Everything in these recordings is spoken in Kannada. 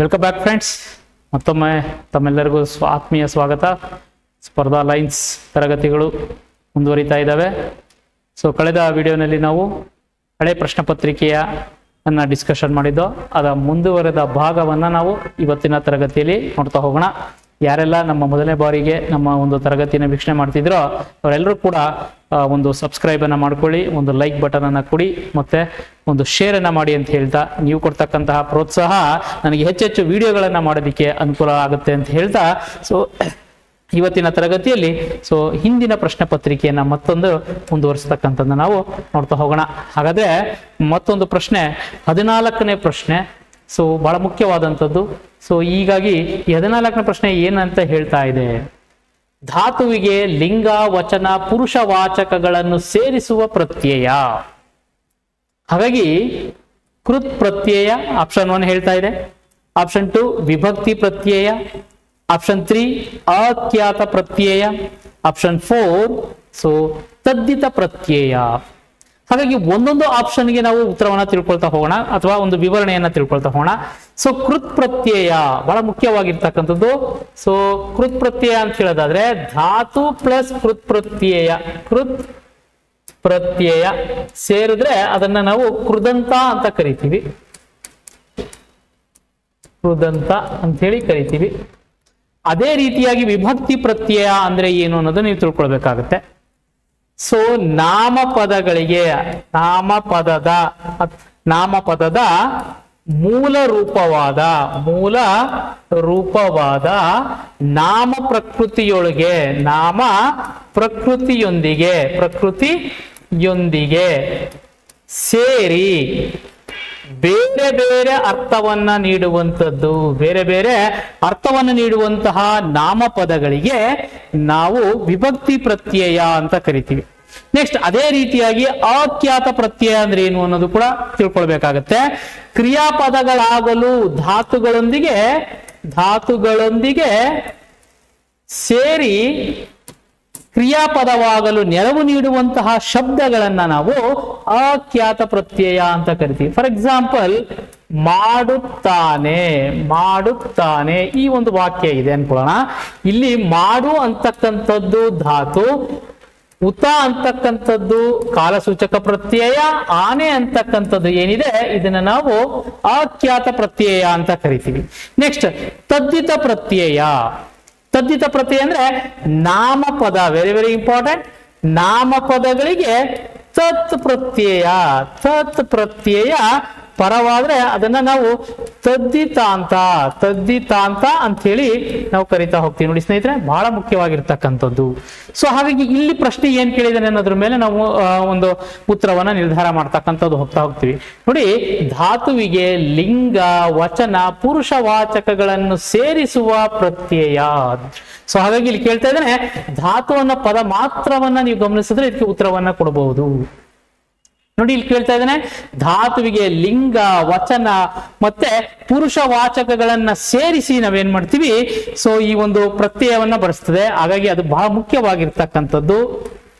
ವೆಲ್ಕಮ್ ಬ್ಯಾಕ್ ಫ್ರೆಂಡ್ಸ್ ಮತ್ತೊಮ್ಮೆ ತಮ್ಮೆಲ್ಲರಿಗೂ ಸ್ವ ಆತ್ಮೀಯ ಸ್ವಾಗತ. ಸ್ಪರ್ಧಾ ಲೈನ್ಸ್ ತರಗತಿಗಳು ಮುಂದುವರಿತಾ ಇದ್ದಾವೆ. ಸೊ ಕಳೆದ ವಿಡಿಯೋನಲ್ಲಿ ನಾವು ಹಳೆ ಪ್ರಶ್ನೆ ಪತ್ರಿಕೆಯ ಅನ್ನ ಡಿಸ್ಕಷನ್ ಮಾಡಿದ್ದೋ ಅದರ ಮುಂದುವರೆದ ಭಾಗವನ್ನು ನಾವು ಇವತ್ತಿನ ತರಗತಿಯಲ್ಲಿ ನೋಡ್ತಾ ಹೋಗೋಣ. ಯಾರೆಲ್ಲ ನಮ್ಮ ಮೊದಲನೇ ಬಾರಿಗೆ ನಮ್ಮ ಒಂದು ತರಗತಿಯನ್ನು ವೀಕ್ಷಣೆ ಮಾಡ್ತಿದ್ರೋ ಅವರೆಲ್ಲರೂ ಕೂಡ ಒಂದು ಸಬ್ಸ್ಕ್ರೈಬನ್ನು ಮಾಡ್ಕೊಳ್ಳಿ, ಒಂದು ಲೈಕ್ ಬಟನ್ ಅನ್ನ ಕೊಡಿ, ಮತ್ತೆ ಒಂದು ಶೇರ್ ಅನ್ನ ಮಾಡಿ ಅಂತ ಹೇಳ್ತಾ ನೀವು ಕೊಡ್ತಕ್ಕಂತಹ ಪ್ರೋತ್ಸಾಹ ನನಗೆ ಹೆಚ್ಚೆಚ್ಚು ವಿಡಿಯೋಗಳನ್ನು ಮಾಡೋದಕ್ಕೆ ಅನುಕೂಲ ಆಗುತ್ತೆ ಅಂತ ಹೇಳ್ತಾ ಸೊ ಇವತ್ತಿನ ತರಗತಿಯಲ್ಲಿ ಸೊ ಹಿಂದಿನ ಪ್ರಶ್ನೆ ಪತ್ರಿಕೆಯನ್ನು ಮತ್ತೊಂದು ಮುಂದುವರಿಸತಕ್ಕಂಥದ್ದು ನಾವು ನೋಡ್ತಾ ಹೋಗೋಣ. ಹಾಗಾದ್ರೆ ಮತ್ತೊಂದು ಪ್ರಶ್ನೆ, ಹದಿನಾಲ್ಕನೇ ಪ್ರಶ್ನೆ ಸೊ ಬಹಳ ಮುಖ್ಯವಾದಂಥದ್ದು. ಸೊ ಹೀಗಾಗಿ ಹದಿನಾಲ್ಕನೇ ಪ್ರಶ್ನೆ ಏನಂತ ಹೇಳ್ತಾ ಇದೆ. ಧಾತುವಿಗೆ ಲಿಂಗ, ವಚನ, ಪುರುಷ ವಾಚಕಗಳನ್ನು ಸೇರಿಸುವ ಪ್ರತ್ಯಯ. ಹಾಗಾಗಿ ಕೃತ್ ಪ್ರತ್ಯಯ ಆಪ್ಷನ್ ಒನ್ ಹೇಳ್ತಾ ಇದೆ. ಆಪ್ಷನ್ ಟು ವಿಭಕ್ತಿ ಪ್ರತ್ಯಯ. ಆಪ್ಷನ್ ತ್ರೀ ಅಖ್ಯಾತ ಪ್ರತ್ಯಯ. ಆಪ್ಷನ್ ಫೋರ್ ಸೊ ತದ್ದಿತ ಪ್ರತ್ಯಯ. ಹಾಗಾಗಿ ಒಂದೊಂದು ಆಪ್ಷನ್ಗೆ ನಾವು ಉತ್ತರವನ್ನ ತಿಳ್ಕೊಳ್ತಾ ಹೋಗೋಣ ಅಥವಾ ಒಂದು ವಿವರಣೆಯನ್ನ ತಿಳ್ಕೊಳ್ತಾ ಹೋಗೋಣ. ಸೊ ಕೃತ್ ಪ್ರತ್ಯಯ ಬಹಳ ಮುಖ್ಯವಾಗಿರ್ತಕ್ಕಂಥದ್ದು. ಸೊ ಕೃತ್ ಪ್ರತ್ಯಯ ಅಂತ ಹೇಳೋದಾದ್ರೆ ಧಾತು ಪ್ಲಸ್ ಕೃತ್ ಪ್ರತ್ಯಯ. ಕೃತ್ ಪ್ರತ್ಯಯ ಸೇರಿದ್ರೆ ಅದನ್ನ ನಾವು ಕೃದಂತ ಅಂತ ಕರಿತೀವಿ. ಕೃದಂತ ಅಂತ ಹೇಳಿ ಕರಿತೀವಿ. ಅದೇ ರೀತಿಯಾಗಿ ವಿಭಕ್ತಿ ಪ್ರತ್ಯಯ ಅಂದ್ರೆ ಏನು ಅನ್ನೋದು ನೀವು ತಿಳ್ಕೊಳ್ಬೇಕಾಗತ್ತೆ. ಸೊ ನಾಮಪದಗಳಿಗೆ ನಾಮಪದದ ನಾಮಪದದ ಮೂಲ ರೂಪವಾದ ಮೂಲ ರೂಪವಾದ ನಾಮ ಪ್ರಕೃತಿಯೊಳಗೆ ನಾಮ ಪ್ರಕೃತಿಯೊಂದಿಗೆ ಪ್ರಕೃತಿಯೊಂದಿಗೆ ಸೇರಿ ಬೇರೆ ಬೇರೆ ಅರ್ಥವನ್ನ ನೀಡುವಂಥದ್ದು. ಬೇರೆ ಬೇರೆ ಅರ್ಥವನ್ನ ನೀಡುವಂತಹ ನಾಮಪದಗಳಿಗೆ ನಾವು ವಿಭಕ್ತಿ ಪ್ರತ್ಯಯ ಅಂತ ಕರಿತೀವಿ. ನೆಕ್ಸ್ಟ್ ಅದೇ ರೀತಿಯಾಗಿ ಅಖ್ಯಾತ ಪ್ರತ್ಯಯ ಅಂದ್ರೆ ಏನು ಅನ್ನೋದು ಕೂಡ ತಿಳ್ಕೊಳ್ಬೇಕಾಗತ್ತೆ. ಕ್ರಿಯಾಪದಗಳಾಗಲು ಧಾತುಗಳೊಂದಿಗೆ ಧಾತುಗಳೊಂದಿಗೆ ಸೇರಿ ಕ್ರಿಯಾಪದವಾಗಲು ನೆರವು ನೀಡುವಂತಹ ಶಬ್ದಗಳನ್ನ ನಾವು ಅಖ್ಯಾತ ಪ್ರತ್ಯಯ ಅಂತ ಕರಿತೀವಿ. ಫಾರ್ ಎಕ್ಸಾಂಪಲ್ ಮಾಡುತ್ತಾನೆ ಮಾಡುತ್ತಾನೆ ಈ ಒಂದು ವಾಕ್ಯ ಇದೆ ಅನ್ಕೊಳ್ಳೋಣ. ಇಲ್ಲಿ ಮಾಡು ಅಂತಕ್ಕಂಥದ್ದು ಧಾತು, ಉತ ಅಂತಕ್ಕಂಥದ್ದು ಕಾಲಸೂಚಕ ಪ್ರತ್ಯಯ, ಆನೆ ಅಂತಕ್ಕಂಥದ್ದು ಏನಿದೆ ಇದನ್ನ ನಾವು ಅಖ್ಯಾತ ಪ್ರತ್ಯಯ ಅಂತ ಕರಿತೀವಿ. ನೆಕ್ಸ್ಟ್ ತದ್ದಿತ ಪ್ರತ್ಯಯ. ತದ್ದಿತ ಪ್ರತ್ಯಯ ಅಂದ್ರೆ ನಾಮಪದ ವೆರಿ ವೆರಿ ಇಂಪಾರ್ಟೆಂಟ್ ನಾಮಪದಗಳಿಗೆ ತತ್ ಪ್ರತ್ಯಯ ತತ್ ಪ್ರತ್ಯಯ ಪರವಾದ್ರೆ ಅದನ್ನ ನಾವು ತದ್ದಿತಾಂತ ತದ್ದಿತಾಂತ ಅಂತ ಹೇಳಿ ನಾವು ಕರಿತಾ ಹೋಗ್ತೀವಿ ನೋಡಿ ಸ್ನೇಹಿತರೆ, ಬಹಳ ಮುಖ್ಯವಾಗಿರ್ತಕ್ಕಂಥದ್ದು. ಸೊ ಹಾಗಾಗಿ ಇಲ್ಲಿ ಪ್ರಶ್ನೆ ಏನ್ ಕೇಳಿದಾನೆ ಅನ್ನೋದ್ರ ಮೇಲೆ ನಾವು ಒಂದು ಉತ್ತರವನ್ನ ನಿರ್ಧಾರ ಮಾಡ್ತಕ್ಕಂಥದ್ದು ಹೋಗ್ತಾ ಹೋಗ್ತೀವಿ. ನೋಡಿ, ಧಾತುವಿಗೆ ಲಿಂಗ, ವಚನ, ಪುರುಷ ವಾಚಕಗಳನ್ನು ಸೇರಿಸುವ ಪ್ರತ್ಯಯ. ಸೊ ಹಾಗಾಗಿ ಇಲ್ಲಿ ಕೇಳ್ತಾ ಇದ್ದಾನೆ ಧಾತುವನ್ನ ಪದ ಮಾತ್ರವನ್ನ ನೀವು ಗಮನಿಸಿದ್ರೆ ಇದಕ್ಕೆ ಉತ್ತರವನ್ನ ಕೊಡಬಹುದು ನೋಡಿ ಇಲ್ಲಿ ಕೇಳ್ತಾ ಇದ್ದಾನೆ, ಧಾತುವಿಗೆ ಲಿಂಗ, ವಚನ, ಮತ್ತೆ ಪುರುಷ ವಾಚಕಗಳನ್ನ ಸೇರಿಸಿ ನಾವೇನ್ ಮಾಡ್ತೀವಿ? ಸೊ ಈ ಒಂದು ಪ್ರತ್ಯಯವನ್ನ ಬರೆಸ್ತದೆ ಹಾಗಾಗಿ ಅದು ಬಹಳ ಮುಖ್ಯವಾಗಿರ್ತಕ್ಕಂಥದ್ದು.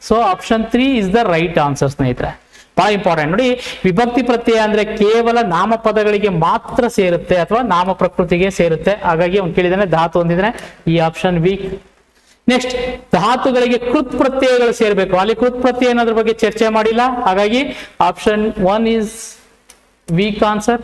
So option three is the right answer ಸ್ನೇಹಿತರೆ. ಬಹಳ ಇಂಪಾರ್ಟೆಂಟ್ ನೋಡಿ, ವಿಭಕ್ತಿ ಪ್ರತ್ಯಯ ಅಂದ್ರೆ ಕೇವಲ ನಾಮಪದಗಳಿಗೆ ಮಾತ್ರ ಸೇರುತ್ತೆ ಅಥವಾ ನಾಮ ಪ್ರಕೃತಿಗೆ ಸೇರುತ್ತೆ. ಹಾಗಾಗಿ ಅವ್ನು ಕೇಳಿದಾನೆ ಧಾತು ಹೊಂದಿದ್ರೆ ಈ ಆಪ್ಷನ್ ವೀಕ್ ನೆಕ್ಸ್ಟ್ ಧಾತುಗಳಿಗೆ ಕೃತ್ ಪ್ರತ್ಯಯಗಳು ಸೇರಬೇಕು. ಅಲ್ಲಿ ಕೃತ್ ಪ್ರತ್ಯಯ ಅನ್ನೋದ್ರ ಬಗ್ಗೆ ಚರ್ಚೆ ಮಾಡಿಲ್ಲ? ಹಾಗಾಗಿ option one is weak answer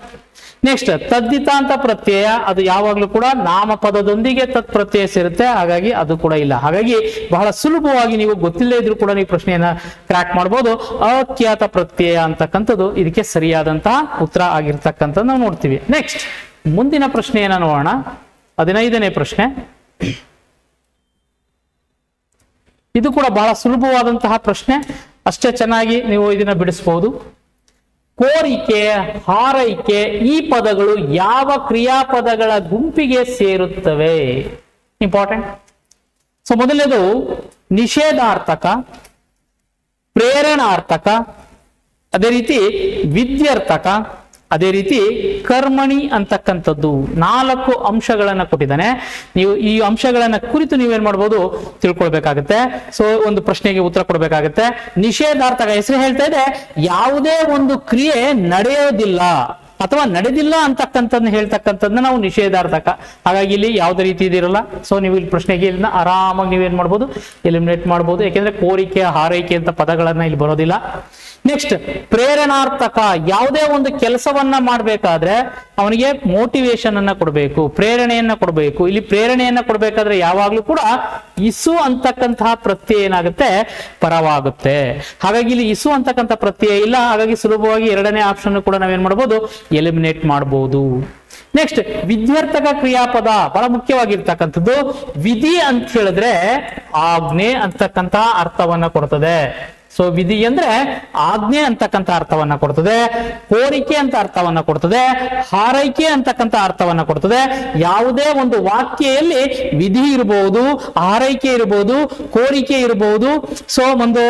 next ತದ್ದಿತಾಂತ ಪ್ರತ್ಯಯ, ಅದು ಯಾವಾಗಲೂ ಕೂಡ ನಾಮಪದದೊಂದಿಗೆ ತತ್ ಪ್ರತ್ಯಯ ಸೇರುತ್ತೆ. ಹಾಗಾಗಿ ಅದು ಕೂಡ ಇಲ್ಲ. ಹಾಗಾಗಿ ಬಹಳ ಸುಲಭವಾಗಿ ನೀವು ಗೊತ್ತಿಲ್ಲದೆ ಇದ್ರೂ ಕೂಡ ನೀವು ಪ್ರಶ್ನೆಯನ್ನ ಕ್ರಾಕ್ ಮಾಡ್ಬೋದು. ಅಖ್ಯಾತ ಪ್ರತ್ಯಯ ಅಂತಕ್ಕಂಥದ್ದು ಇದಕ್ಕೆ ಸರಿಯಾದಂತಹ ಉತ್ತರ ಆಗಿರ್ತಕ್ಕಂಥದ್ದು ನಾವು ನೋಡ್ತೀವಿ. ನೆಕ್ಸ್ಟ್ ಮುಂದಿನ ಪ್ರಶ್ನೆಯನ್ನ ನೋಡೋಣ. ಹದಿನೈದನೇ ಪ್ರಶ್ನೆ. ಇದು ಕೂಡ ಬಹಳ ಸುಲಭವಾದಂತಹ ಪ್ರಶ್ನೆ. ಅಷ್ಟೇ ಚೆನ್ನಾಗಿ ನೀವು ಇದನ್ನ ಬಿಡಿಸಬಹುದು ಕೋರಿಕೆ, ಹಾರೈಕೆ ಈ ಪದಗಳು ಯಾವ ಕ್ರಿಯಾಪದಗಳ ಗುಂಪಿಗೆ ಸೇರುತ್ತವೆ? ಇಂಪಾರ್ಟೆಂಟ್ ಸೊ ಮೊದಲನೇದು ನಿಷೇಧಾರ್ಥಕ, ಪ್ರೇರಣಾರ್ಥಕ, ಅದೇ ರೀತಿ ವಿದ್ಯಾರ್ಥಕ ಅದೇ ರೀತಿ ಕರ್ಮಣಿ ಅಂತಕ್ಕಂಥದ್ದು ನಾಲ್ಕು ಅಂಶಗಳನ್ನ ಕೊಟ್ಟಿದ್ದಾನೆ. ನೀವು ಈ ಅಂಶಗಳನ್ನ ಕುರಿತು ನೀವೇನ್ ಮಾಡ್ಬೋದು ತಿಳ್ಕೊಳ್ಬೇಕಾಗತ್ತೆ. ಸೊ, ಒಂದು ಪ್ರಶ್ನೆಗೆ ಉತ್ತರ ಕೊಡ್ಬೇಕಾಗತ್ತೆ. ನಿಷೇಧಾರ್ಥಕ ಹೆಸರು ಹೇಳ್ತಾ ಇದೆ, ಯಾವುದೇ ಒಂದು ಕ್ರಿಯೆ ನಡೆಯೋದಿಲ್ಲ ಅಥವಾ ನಡೆದಿಲ್ಲ ಅಂತಕ್ಕಂಥದ್ನ ಹೇಳ್ತಕ್ಕಂಥದ್ದನ್ನ ನಾವು ನಿಷೇಧಾರ್ಥಕ. ಹಾಗಾಗಿ ಇಲ್ಲಿ ಯಾವುದೇ ರೀತಿ ಇದಿರಲ್ಲ. ಸೊ, ನೀವು ಇಲ್ಲಿ ಪ್ರಶ್ನೆಗೆ ಇದನ್ನ ಆರಾಮಾಗಿ ನೀವೇನ್ ಮಾಡ್ಬೋದು ಎಲಿಮಿನೇಟ್ ಮಾಡ್ಬೋದು. ಯಾಕೆಂದ್ರೆ ಕೋರಿಕೆ, ಹಾರೈಕೆ ಅಂತ ಪದಗಳನ್ನ ಇಲ್ಲಿ ಬರೋದಿಲ್ಲ. ನೆಕ್ಸ್ಟ್ ಪ್ರೇರಣಾರ್ಥಕ ಯಾವುದೇ ಒಂದು ಕೆಲಸವನ್ನ ಮಾಡಬೇಕಾದ್ರೆ ಅವನಿಗೆ ಮೋಟಿವೇಶನ್ ಅನ್ನ ಕೊಡಬೇಕು, ಪ್ರೇರಣೆಯನ್ನ ಕೊಡಬೇಕು. ಇಲ್ಲಿ ಪ್ರೇರಣೆಯನ್ನ ಕೊಡಬೇಕಾದ್ರೆ ಯಾವಾಗ್ಲೂ ಕೂಡ ಇಸು ಅಂತಕ್ಕಂತಹ ಪ್ರತ್ಯಯ ಏನಾಗುತ್ತೆ? ಪರವಾಗುತ್ತೆ. ಹಾಗಾಗಿ ಇಲ್ಲಿ ಇಸು ಅಂತಕ್ಕಂಥ ಪ್ರತ್ಯಯ ಇಲ್ಲ. ಹಾಗಾಗಿ ಸುಲಭವಾಗಿ ಎರಡನೇ ಆಪ್ಷನ್ ಕೂಡ ನಾವೇನ್ ಮಾಡ್ಬೋದು? ಎಲಿಮಿನೇಟ್ ಮಾಡಬಹುದು ನೆಕ್ಸ್ಟ್ ವಿದ್ಯಾರ್ಥಕ ಕ್ರಿಯಾಪದ ಬಹಳ ಮುಖ್ಯವಾಗಿರ್ತಕ್ಕಂಥದ್ದು. ವಿಧಿ ಅಂತ ಹೇಳಿದ್ರೆ ಆಜ್ಞೆ ಅಂತಕ್ಕಂತಹ ಅರ್ಥವನ್ನ ಕೊಡ್ತದೆ. ಸೊ ವಿಧಿ ಅಂದ್ರೆ ಆಜ್ಞೆ ಅಂತಕ್ಕಂಥ ಅರ್ಥವನ್ನ ಕೊಡ್ತದೆ, ಕೋರಿಕೆ ಅಂತ ಅರ್ಥವನ್ನ ಕೊಡ್ತದೆ, ಹಾರೈಕೆ ಅಂತಕ್ಕಂಥ ಅರ್ಥವನ್ನ ಕೊಡ್ತದೆ. ಯಾವುದೇ ಒಂದು ವಾಕ್ಯೆಯಲ್ಲಿ ವಿಧಿ ಇರಬಹುದು ಹಾರೈಕೆ ಇರಬಹುದು ಕೋರಿಕೆ ಇರಬಹುದು ಸೊ ಒಂದು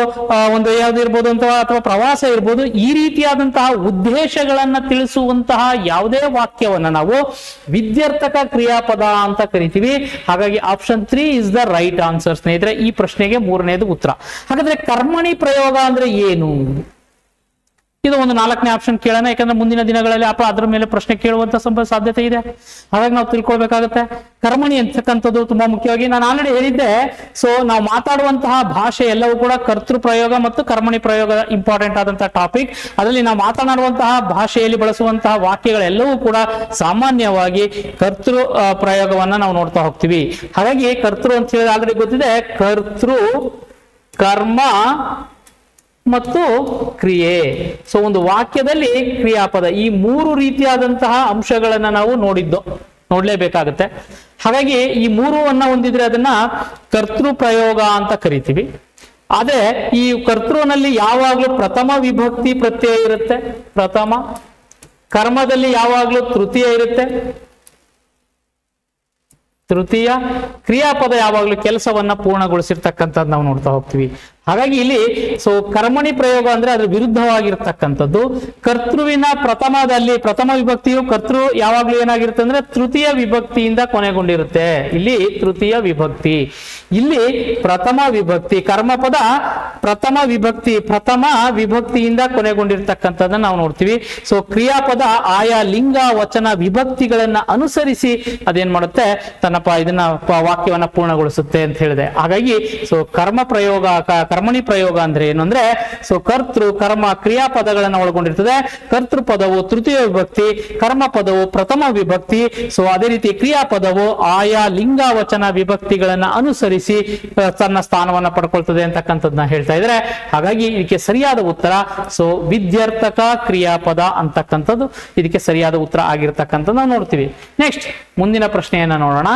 ಒಂದು ಯಾವ್ದು ಇರ್ಬೋದು ಅಂತ ಅಥವಾ ಪ್ರವಾಸ ಇರ್ಬೋದು, ಈ ರೀತಿಯಾದಂತಹ ಉದ್ದೇಶಗಳನ್ನ ತಿಳಿಸುವಂತಹ ಯಾವುದೇ ವಾಕ್ಯವನ್ನ ನಾವು ವಿದ್ಯರ್ಥಕ ಕ್ರಿಯಾಪದ ಅಂತ ಕರಿತೀವಿ. ಹಾಗಾಗಿ option three is the right answer ಸ್ನೇಹಿತರೆ, ಈ ಪ್ರಶ್ನೆಗೆ ಮೂರನೇದು ಉತ್ತರ. ಹಾಗಾದ್ರೆ ಕರ್ಮಣಿ ಪ್ರಯೋಗ ಅಂದ್ರೆ ಏನು? ಇದು ಒಂದು ನಾಲ್ಕನೇ ಆಪ್ಷನ್ ಕೇಳೋಣ, ಯಾಕಂದ್ರೆ ಮುಂದಿನ ದಿನಗಳಲ್ಲಿ ಅಪ್ಪ ಅದ್ರ ಮೇಲೆ ಪ್ರಶ್ನೆ ಕೇಳುವಂತ ಸಂಭವ ಸಾಧ್ಯತೆ ಇದೆ. ಹಾಗಾಗಿ ನಾವು ತಿಳ್ಕೊಳ್ಬೇಕಾಗುತ್ತೆ. ಕರ್ಮಣಿ ಅಂತಕ್ಕಂಥದ್ದು ತುಂಬಾ ಮುಖ್ಯವಾಗಿ ನಾನು ಆಲ್ರೆಡಿ ಹೇಳಿದ್ದೆ. ಸೊ ನಾವು ಮಾತಾಡುವಂತಹ ಭಾಷೆ ಎಲ್ಲವೂ ಕೂಡ ಕರ್ತೃ ಪ್ರಯೋಗ ಮತ್ತು ಕರ್ಮಣಿ ಪ್ರಯೋಗ ಇಂಪಾರ್ಟೆಂಟ್ ಆದಂತಹ ಟಾಪಿಕ್ ಅದರಲ್ಲಿ ನಾವು ಮಾತನಾಡುವಂತಹ ಭಾಷೆಯಲ್ಲಿ ಬಳಸುವಂತಹ ವಾಕ್ಯಗಳೆಲ್ಲವೂ ಕೂಡ ಸಾಮಾನ್ಯವಾಗಿ ಕರ್ತೃ ಪ್ರಯೋಗವನ್ನ ನಾವು ನೋಡ್ತಾ ಹೋಗ್ತೀವಿ. ಹಾಗಾಗಿ ಕರ್ತೃ ಅಂತ ಹೇಳಿ ಆಲ್ರೆಡಿ ಗೊತ್ತಿದೆ. ಕರ್ತೃ, ಕರ್ಮ ಮತ್ತು ಕ್ರಿಯೆ. ಸೊ ಒಂದು ವಾಕ್ಯದಲ್ಲಿ ಕ್ರಿಯಾಪದ ಈ ಮೂರು ರೀತಿಯಾದಂತಹ ಅಂಶಗಳನ್ನ ನಾವು ನೋಡಿದ್ದು, ನೋಡ್ಲೇಬೇಕಾಗತ್ತೆ. ಹಾಗಾಗಿ ಈ ಮೂರು ಅನ್ನ ಹೊಂದಿದ್ರೆ ಅದನ್ನ ಕರ್ತೃ ಪ್ರಯೋಗ ಅಂತ ಕರಿತೀವಿ. ಆದ್ರೆ ಈ ಕರ್ತೃನಲ್ಲಿ ಯಾವಾಗ್ಲೂ ಪ್ರಥಮ ವಿಭಕ್ತಿ ಪ್ರತ್ಯಯ ಇರುತ್ತೆ, ಪ್ರಥಮ. ಕರ್ಮದಲ್ಲಿ ಯಾವಾಗ್ಲೂ ತೃತೀಯ ಇರುತ್ತೆ. ತೃತೀಯ. ಕ್ರಿಯಾಪದ ಯಾವಾಗ್ಲೂ ಕೆಲಸವನ್ನ ಪೂರ್ಣಗೊಳಿಸಿರ್ತಕ್ಕಂಥದ್ದು ನಾವು ನೋಡ್ತಾ ಹೋಗ್ತೀವಿ. ಹಾಗಾಗಿ ಇಲ್ಲಿ ಸೊ ಕರ್ಮಣಿ ಪ್ರಯೋಗ ಅಂದ್ರೆ ಅದ್ರ ವಿರುದ್ಧವಾಗಿರ್ತಕ್ಕಂಥದ್ದು. ಕರ್ತೃವಿನ ಪ್ರಥಮದಲ್ಲಿ, ಪ್ರಥಮ ವಿಭಕ್ತಿಯು ಕರ್ತೃ ಯಾವಾಗ್ಲೂ ಏನಾಗಿರುತ್ತೆ ಅಂದ್ರೆ ತೃತೀಯ ವಿಭಕ್ತಿಯಿಂದ ಕೊನೆಗೊಂಡಿರುತ್ತೆ. ಇಲ್ಲಿ ತೃತೀಯ ವಿಭಕ್ತಿ. ಇಲ್ಲಿ ಪ್ರಥಮ ವಿಭಕ್ತಿ, ಕರ್ಮಪದ ಪ್ರಥಮ ವಿಭಕ್ತಿ, ಪ್ರಥಮ ವಿಭಕ್ತಿಯಿಂದ ಕೊನೆಗೊಂಡಿರ್ತಕ್ಕಂಥದ್ದನ್ನ ನಾವು ನೋಡ್ತೀವಿ. ಸೊ ಕ್ರಿಯಾಪದ ಆಯಾ ಲಿಂಗ ವಚನ ವಿಭಕ್ತಿಗಳನ್ನ ಅನುಸರಿಸಿ ಅದೇನ್ ಮಾಡುತ್ತೆ? ತನ್ನಪ್ಪ ಇದನ್ನ ವಾಕ್ಯವನ್ನ ಪೂರ್ಣಗೊಳಿಸುತ್ತೆ ಅಂತ ಹೇಳಿದೆ. ಹಾಗಾಗಿ ಸೊ ಕರ್ಮ ಪ್ರಯೋಗ ಕರ್ಮಣಿ ಪ್ರಯೋಗ ಅಂದ್ರೆ ಏನು ಅಂದ್ರೆ, ಸೊ ಕರ್ತೃ, ಕರ್ಮ, ಕ್ರಿಯಾಪದಗಳನ್ನು ಒಳಗೊಂಡಿರ್ತದೆ. ಕರ್ತೃ ಪದವು ತೃತೀಯ ವಿಭಕ್ತಿ, ಕರ್ಮ ಪದವು ಪ್ರಥಮ ವಿಭಕ್ತಿ. ಸೊ ಅದೇ ರೀತಿ ಕ್ರಿಯಾಪದವು ಆಯಾ ಲಿಂಗ ವಚನ ವಿಭಕ್ತಿಗಳನ್ನ ಅನುಸರಿಸಿ ತನ್ನ ಸ್ಥಾನವನ್ನ ಪಡ್ಕೊಳ್ತದೆ ಅಂತಕ್ಕಂಥದ್ದನ್ನ ಹೇಳ್ತಾ ಇದ್ರೆ. ಹಾಗಾಗಿ ಇದಕ್ಕೆ ಸರಿಯಾದ ಉತ್ತರ, ಸೊ ವಿದ್ಯಾರ್ಥಕ ಕ್ರಿಯಾಪದ ಅಂತಕ್ಕಂಥದ್ದು. ಇದಕ್ಕೆ ಸರಿಯಾದ ಉತ್ತರ ಆಗಿರ್ತಕ್ಕಂಥದ್ದು ನಾವು ನೋಡ್ತೀವಿ. ನೆಕ್ಸ್ಟ್ ಮುಂದಿನ ಪ್ರಶ್ನೆಯನ್ನ ನೋಡೋಣ.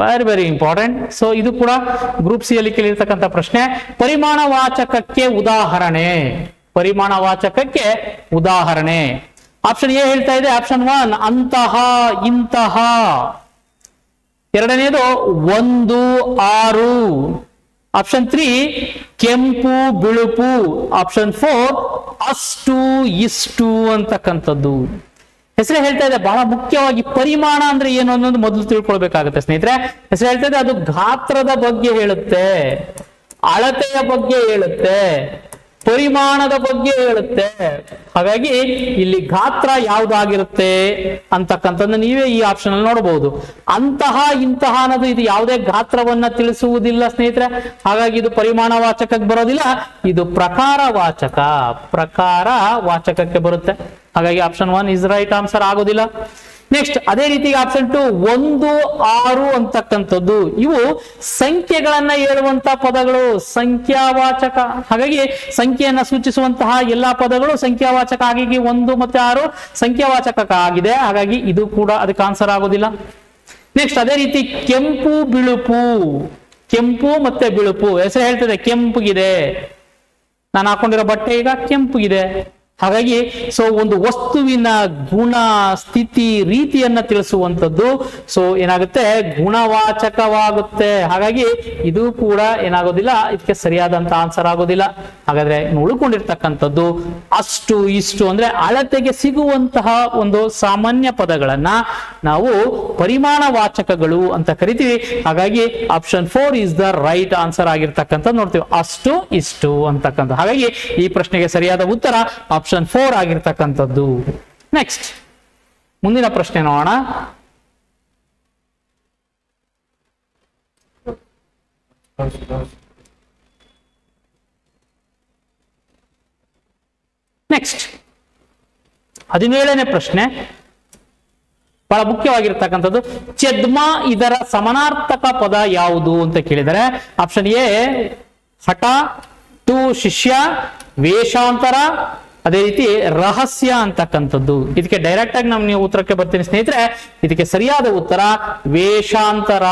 ವೆರಿ ವೆರಿ ಇಂಪಾರ್ಟೆಂಟ್ ಸೊ ಇದು ಕೂಡ ಗ್ರೂಪ್ ಸಿ ಅಲ್ಲಿ ಕೇಳಿರ್ತಕ್ಕಂಥ ಪ್ರಶ್ನೆ. ಪರಿಮಾಣ ವಾಚಕಕ್ಕೆ ಉದಾಹರಣೆ. ಪರಿಮಾಣ ವಾಚಕಕ್ಕೆ ಉದಾಹರಣೆ. ಆಪ್ಷನ್ ಎ ಹೇಳ್ತಾ ಇದೆ ಆಪ್ಷನ್ ಒನ್ ಅಂತಹ, ಇಂತಹ. ಎರಡನೇದು, ಒಂದು, ಆರು. ಆಪ್ಷನ್ ತ್ರೀ ಕೆಂಪು, ಬಿಳುಪು. ಆಪ್ಷನ್ ಫೋರ್ ಅಷ್ಟು, ಇಷ್ಟು ಅಂತಕ್ಕಂಥದ್ದು. ಹೆಸರು ಹೇಳ್ತಾ ಇದೆ, ಬಹಳ ಮುಖ್ಯವಾಗಿ ಪರಿಮಾಣ ಅಂದ್ರೆ ಏನು ಅನ್ನೋದು ಮೊದಲು ತಿಳ್ಕೊಳ್ಬೇಕಾಗುತ್ತೆ ಸ್ನೇಹಿತರೆ. ಹೆಸರು ಹೇಳ್ತಾ ಇದೆ, ಅದು ಗಾತ್ರದ ಬಗ್ಗೆ ಹೇಳುತ್ತೆ, ಅಳತೆಯ ಬಗ್ಗೆ ಹೇಳುತ್ತೆ. ಪರಿಮಾಣದ ಬಗ್ಗೆ ಹೇಳುತ್ತೆ. ಹಾಗಾಗಿ ಇಲ್ಲಿ ಗಾತ್ರ ಯಾವ್ದಾಗಿರುತ್ತೆ ಅಂತಕ್ಕಂಥದ್ದು ನೀವೇ ಈ ಆಪ್ಷನ್ ಅಲ್ಲಿ ನೋಡಬಹುದು ಅಂತಹ ಇಂತಹ ಅನ್ನೋದು ಇದು ಯಾವುದೇ ಗಾತ್ರವನ್ನ ತಿಳಿಸುವುದಿಲ್ಲ ಸ್ನೇಹಿತರೆ. ಹಾಗಾಗಿ ಇದು ಪರಿಮಾಣ ವಾಚಕಕ್ಕೆ ಬರೋದಿಲ್ಲ, ಇದು ಪ್ರಕಾರ ವಾಚಕ ಪ್ರಕಾರ ವಾಚಕಕ್ಕೆ ಬರುತ್ತೆ. ಹಾಗಾಗಿ option one is right answer ಆಗೋದಿಲ್ಲ. ನೆಕ್ಸ್ಟ್ ಅದೇ ರೀತಿ ಆಪ್ಷನ್ ಟು ಒಂದು, ಆರು ಅಂತಕ್ಕಂಥದ್ದು. ಇವು ಸಂಖ್ಯೆಗಳನ್ನ ಹೇಳುವಂತ ಪದಗಳು. ಸಂಖ್ಯಾವಾಚಕ. ಹಾಗಾಗಿ ಸಂಖ್ಯೆಯನ್ನ ಸೂಚಿಸುವಂತಹ ಎಲ್ಲಾ ಪದಗಳು ಸಂಖ್ಯಾವಾಚಕ ಆಗಿ ಒಂದು ಮತ್ತೆ ಆರು ಸಂಖ್ಯಾವಾಚಕ ಆಗಿದೆ. ಹಾಗಾಗಿ ಇದು ಕೂಡ ಅದಕ್ಕೆ ಆನ್ಸರ್ ಆಗೋದಿಲ್ಲ. ನೆಕ್ಸ್ಟ್ ಅದೇ ರೀತಿ ಕೆಂಪು, ಬಿಳುಪು. ಕೆಂಪು ಮತ್ತೆ ಬಿಳುಪು. ಹೆಸರು ಹೇಳ್ತದೆ, ಕೆಂಪುಗಿದೆ. ನಾನು ಹಾಕೊಂಡಿರೋ ಬಟ್ಟೆ ಈಗ ಕೆಂಪುಗಿದೆ. ಹಾಗಾಗಿ ಸೊ ಒಂದು ವಸ್ತುವಿನ ಗುಣ ಸ್ಥಿತಿ ರೀತಿಯನ್ನ ತಿಳಿಸುವಂಥದ್ದು ಸೊ ಏನಾಗುತ್ತೆ? ಗುಣವಾಚಕವಾಗುತ್ತೆ. ಹಾಗಾಗಿ, ಇದು ಕೂಡ ಏನಾಗೋದಿಲ್ಲ, ಇದಕ್ಕೆ ಸರಿಯಾದಂತ ಆನ್ಸರ್ ಆಗೋದಿಲ್ಲ. ಹಾಗಾದ್ರೆ ಉಳ್ಕೊಂಡಿರ್ತಕ್ಕಂಥದ್ದು ಅಷ್ಟು ಇಷ್ಟು ಅಂದ್ರೆ ಅಳತೆಗೆ ಸಿಗುವಂತಹ ಒಂದು ಸಾಮಾನ್ಯ ಪದಗಳನ್ನ ನಾವು ಪರಿಮಾಣ ವಾಚಕಗಳು ಅಂತ ಕರಿತೀವಿ. ಹಾಗಾಗಿ option four is the right answer ಆಗಿರ್ತಕ್ಕಂಥ ನೋಡ್ತೀವಿ. ಅಷ್ಟು ಇಷ್ಟು ಅಂತಕ್ಕಂಥ. ಹಾಗಾಗಿ, ಈ ಪ್ರಶ್ನೆಗೆ ಸರಿಯಾದ ಉತ್ತರ ಫೋರ್ ಆಗಿರ್ತಕ್ಕಂಥದ್ದು. ನೆಕ್ಸ್ಟ್ ಮುಂದಿನ ಪ್ರಶ್ನೆ ನೋಡೋಣ. ನೆಕ್ಸ್ಟ್ ಹದಿನೇಳನೇ ಪ್ರಶ್ನೆ. ಬಹಳ ಮುಖ್ಯವಾಗಿರ್ತಕ್ಕಂಥದ್ದು ಚದ್ಮ ಇದರ ಸಮನಾರ್ಥಕ ಪದ ಯಾವುದು ಅಂತ ಕೇಳಿದರೆ ಆಪ್ಷನ್ ಎ ಹಠ ಟು ಶಿಷ್ಯ, ವೇಷಾಂತರ ಅದೇ ರೀತಿ ರಹಸ್ಯ ಅಂತಕ್ಕಂಥದ್ದು. ಇದಕ್ಕೆ ಡೈರೆಕ್ಟ್ ಆಗಿ ನಾವು ನೀವು ಉತ್ತರಕ್ಕೆ ಬರ್ತೀನಿ ಸ್ನೇಹಿತರೆ, ಇದಕ್ಕೆ ಸರಿಯಾದ ಉತ್ತರ ವೇಷಾಂತರ.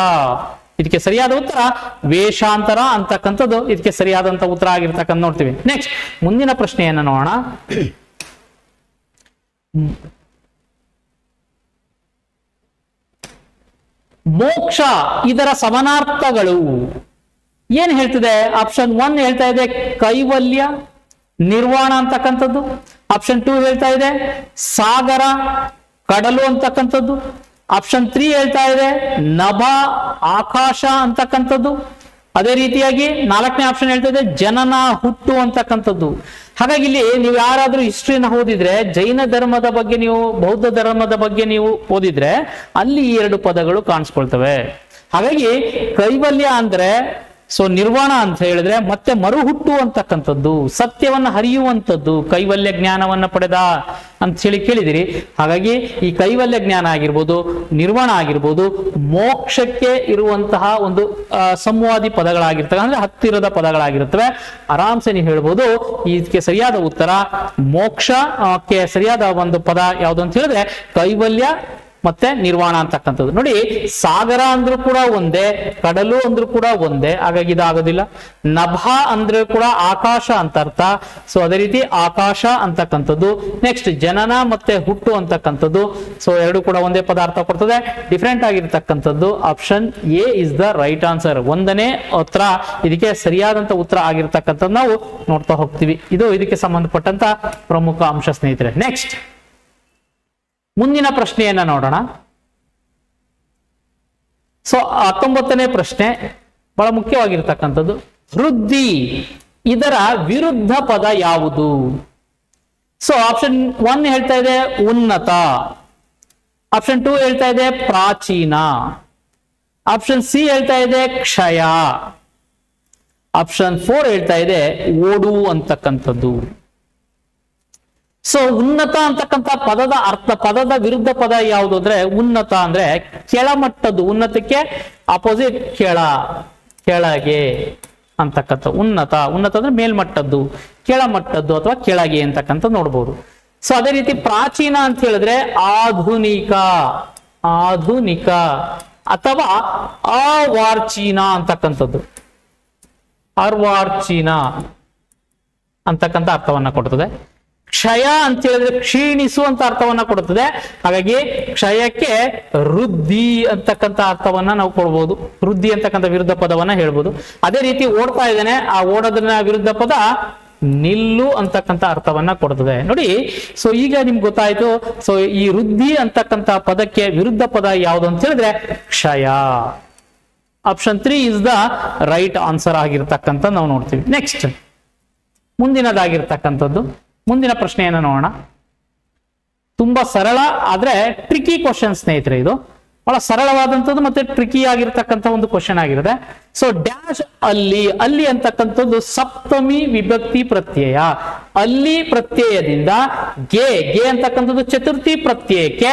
ಇದಕ್ಕೆ ಸರಿಯಾದ ಉತ್ತರ ವೇಷಾಂತರ ಅಂತಕ್ಕಂಥದ್ದು. ಇದಕ್ಕೆ ಸರಿಯಾದಂತ ಉತ್ತರ ಆಗಿರ್ತಕ್ಕಂಥ ನೋಡ್ತೀವಿ. ನೆಕ್ಸ್ಟ್ ಮುಂದಿನ ಪ್ರಶ್ನೆಯನ್ನು ನೋಡೋಣ. ಮೋಕ್ಷ ಇದರ ಸಮನಾರ್ಥಗಳು. ಏನ್ ಹೇಳ್ತಿದೆ? ಆಪ್ಷನ್ ಒನ್ ಹೇಳ್ತಾ ಇದೆ ಕೈವಲ್ಯ. ನಿರ್ವಾಣ ಅಂತಕ್ಕಂಥದ್ದು. ಆಪ್ಷನ್ ಟೂ ಹೇಳ್ತಾ ಇದೆ, ಸಾಗರ, ಕಡಲು ಅಂತಕ್ಕಂಥದ್ದು. ಆಪ್ಷನ್ ತ್ರೀ ಹೇಳ್ತಾ ಇದೆ, ನಭ, ಆಕಾಶ ಅಂತಕ್ಕಂಥದ್ದು. ಅದೇ ರೀತಿಯಾಗಿ ನಾಲ್ಕನೇ ಆಪ್ಷನ್ ಹೇಳ್ತಾ ಇದೆ, ಜನನ ಹುಟ್ಟು ಅಂತಕ್ಕಂಥದ್ದು. ಹಾಗಾಗಿ ಇಲ್ಲಿ ನೀವು ಯಾರಾದರೂ ಹಿಸ್ಟ್ರಿನ ಓದಿದ್ರೆ, ಜೈನ ಧರ್ಮದ ಬಗ್ಗೆ ನೀವು, ಬೌದ್ಧ ಧರ್ಮದ ಬಗ್ಗೆ ನೀವು ಓದಿದ್ರೆ, ಅಲ್ಲಿ ಈ ಎರಡು ಪದಗಳು ಕಾಣಿಸ್ಕೊಳ್ತವೆ. ಹಾಗಾಗಿ ಕೈವಲ್ಯ ಅಂದ್ರೆ ಸೊ ನಿರ್ವಾಣ ಅಂತ ಹೇಳಿದ್ರೆ ಮತ್ತೆ ಮರುಹುಟ್ಟು ಅಂತಕ್ಕಂಥದ್ದು ಸತ್ಯವನ್ನ ಹರಿಯುವಂಥದ್ದು, ಕೈವಲ್ಯ ಜ್ಞಾನವನ್ನ ಪಡೆದ ಅಂತ ಹೇಳಿ ಕೇಳಿದಿರಿ. ಹಾಗಾಗಿ ಈ ಕೈವಲ್ಯ ಜ್ಞಾನ ಆಗಿರ್ಬೋದು, ನಿರ್ವಾಣ ಆಗಿರ್ಬೋದು, ಮೋಕ್ಷಕ್ಕೆ ಇರುವಂತಹ ಒಂದು ಸಂವಾದಿ ಪದಗಳಾಗಿರ್ತವೆ. ಅಂದ್ರೆ ಹತ್ತಿರದ ಪದಗಳಾಗಿರುತ್ತವೆ ಆರಾಮ್ಸೆ ನೀವು ಹೇಳ್ಬೋದು ಇದಕ್ಕೆ ಸರಿಯಾದ ಉತ್ತರ, ಮೋಕ್ಷಕ್ಕೆ ಸರಿಯಾದ ಒಂದು ಪದ ಯಾವುದು ಅಂತ ಹೇಳಿದ್ರೆ, ಕೈವಲ್ಯ ಮತ್ತೆ ನಿರ್ವಾಣ ಅಂತಕ್ಕಂಥದ್ದು. ನೋಡಿ, ಸಾಗರ ಅಂದ್ರೂ ಕೂಡ ಒಂದೇ, ಕಡಲು ಅಂದ್ರೂ ಕೂಡ ಒಂದೇ, ಹಾಗಾಗಿ ಇದಾಗೋದಿಲ್ಲ. ನಭ ಅಂದ್ರೆ ಕೂಡ ಆಕಾಶ ಅಂತ ಅರ್ಥ. ಸೊ ಅದೇ ರೀತಿ ಆಕಾಶ ಅಂತಕ್ಕಂಥದ್ದು. ನೆಕ್ಸ್ಟ್ ಜನನ ಮತ್ತೆ ಹುಟ್ಟು ಅಂತಕ್ಕಂಥದ್ದು. ಸೊ ಎರಡು ಕೂಡ ಒಂದೇ ಪದಾರ್ಥ ಕೊಡ್ತದೆ. ಡಿಫ್ರೆಂಟ್ ಆಗಿರ್ತಕ್ಕಂಥದ್ದು. Option A is the right answer ಒಂದನೇ ಉತ್ತರ, ಇದಕ್ಕೆ ಸರಿಯಾದಂತ ಉತ್ತರ ಆಗಿರ್ತಕ್ಕಂಥದ್ದು ನಾವು ನೋಡ್ತಾ ಹೋಗ್ತೀವಿ. ಇದು ಇದಕ್ಕೆ ಸಂಬಂಧಪಟ್ಟಂತ ಪ್ರಮುಖ ಅಂಶ ಸ್ನೇಹಿತರೆ. ನೆಕ್ಸ್ಟ್ ಮುಂದಿನ ಪ್ರಶ್ನೆಯನ್ನ ನೋಡೋಣ. ಸೊ ಹತ್ತೊಂಬತ್ತನೇ ಪ್ರಶ್ನೆ ಬಹಳ ಮುಖ್ಯವಾಗಿರ್ತಕ್ಕಂಥದ್ದು. ವೃದ್ಧಿ ಇದರ ವಿರುದ್ಧ ಪದ ಯಾವುದು? ಸೊ ಆಪ್ಷನ್ ಒನ್ ಹೇಳ್ತಾ ಇದೆ ಉನ್ನತ. ಆಪ್ಷನ್ ಟೂ ಹೇಳ್ತಾ ಇದೆ ಪ್ರಾಚೀನ. ಆಪ್ಷನ್ ಸಿ ಹೇಳ್ತಾ ಇದೆ ಕ್ಷಯ. ಆಪ್ಷನ್ ಫೋರ್ ಹೇಳ್ತಾ ಇದೆ ಓಡು ಅಂತಕ್ಕಂಥದ್ದು. ಸೊ ಉನ್ನತ ಅಂತಕ್ಕಂಥ ಪದದ ಅರ್ಥ, ಪದದ ವಿರುದ್ಧ ಪದ ಯಾವುದು ಅಂದ್ರೆ ಉನ್ನತ ಅಂದ್ರೆ ಕೆಳಮಟ್ಟದ್ದು, ಉನ್ನತಕ್ಕೆ ಅಪೋಸಿಟ್ ಕೆಳ, ಕೆಳಗೆ ಅಂತಕ್ಕಂಥ ಉನ್ನತ ಉನ್ನತ ಅಂದ್ರೆ ಮೇಲ್ಮಟ್ಟದ್ದು, ಕೆಳಮಟ್ಟದ್ದು ಅಥವಾ ಕೆಳಗೆ ಅಂತಕ್ಕಂಥ ನೋಡ್ಬೋದು. ಸೊ ಅದೇ ರೀತಿ ಪ್ರಾಚೀನ ಅಂತ ಹೇಳಿದ್ರೆ ಆಧುನಿಕ ಆಧುನಿಕ ಅಥವಾ ಅವಾರ್ಚೀನ ಅಂತಕ್ಕಂಥದ್ದು. ಅರ್ವಾರ್ಚೀನ ಅಂತಕ್ಕಂಥ ಅರ್ಥವನ್ನ ಕೊಡ್ತದೆ. ಕ್ಷಯ ಅಂತ ಹೇಳಿದ್ರೆ ಕ್ಷೀಣಿಸು ಅಂತ ಅರ್ಥವನ್ನ ಕೊಡುತ್ತದೆ. ಹಾಗಾಗಿ ಕ್ಷಯಕ್ಕೆ ವೃದ್ಧಿ ಅಂತಕ್ಕಂಥ ಅರ್ಥವನ್ನ ನಾವು ಕೊಡ್ಬೋದು. ವೃದ್ಧಿ ಅಂತಕ್ಕಂಥ ವಿರುದ್ಧ ಪದವನ್ನ ಹೇಳ್ಬೋದು. ಅದೇ ರೀತಿ ಓಡ್ತಾ ಇದ್ದಾನೆ, ಆ ಓಡೋದನ್ನ ವಿರುದ್ಧ ಪದ ನಿಲ್ಲು ಅಂತಕ್ಕಂಥ ಅರ್ಥವನ್ನ ಕೊಡ್ತದೆ. ನೋಡಿ ಸೊ ಈಗ ನಿಮ್ಗೆ ಗೊತ್ತಾಯ್ತು ಸೊ ಈ ವೃದ್ಧಿ ಅಂತಕ್ಕಂಥ ಪದಕ್ಕೆ ವಿರುದ್ಧ ಪದ ಯಾವುದು ಅಂತ ಹೇಳಿದ್ರೆ ಕ್ಷಯ. Option three is the right answer ಆಗಿರ್ತಕ್ಕಂಥ ನಾವು ನೋಡ್ತೀವಿ. ನೆಕ್ಸ್ಟ್ ಮುಂದಿನದಾಗಿರ್ತಕ್ಕಂಥದ್ದು. ಮುಂದಿನ ಪ್ರಶ್ನೆಯನ್ನು ನೋಡೋಣ. ತುಂಬಾ ಸರಳ, ಆದ್ರೆ ಟ್ರಿಕಿ ಕ್ವಶನ್ ಸ್ನೇಹಿತರೆ ಇದು. ಬಹಳ ಸರಳವಾದಂಥದ್ದು ಮತ್ತೆ ಟ್ರಿಕಿ ಆಗಿರ್ತಕ್ಕಂಥ ಒಂದು ಕ್ವಶನ್ ಆಗಿರುತ್ತೆ. ಸೊ ಡ್ಯಾಶ್ ಅಲ್ಲಿ ಅಲ್ಲಿ ಅಂತಕ್ಕಂಥದ್ದು ಸಪ್ತಮಿ ವಿಭಕ್ತಿ ಪ್ರತ್ಯಯ. ಅಲ್ಲಿ ಪ್ರತ್ಯಯದಿಂದ ಗೆ ಗೆ ಅಂತಕ್ಕಂಥದ್ದು ಚತುರ್ಥಿ ಪ್ರತ್ಯಯಕ್ಕೆ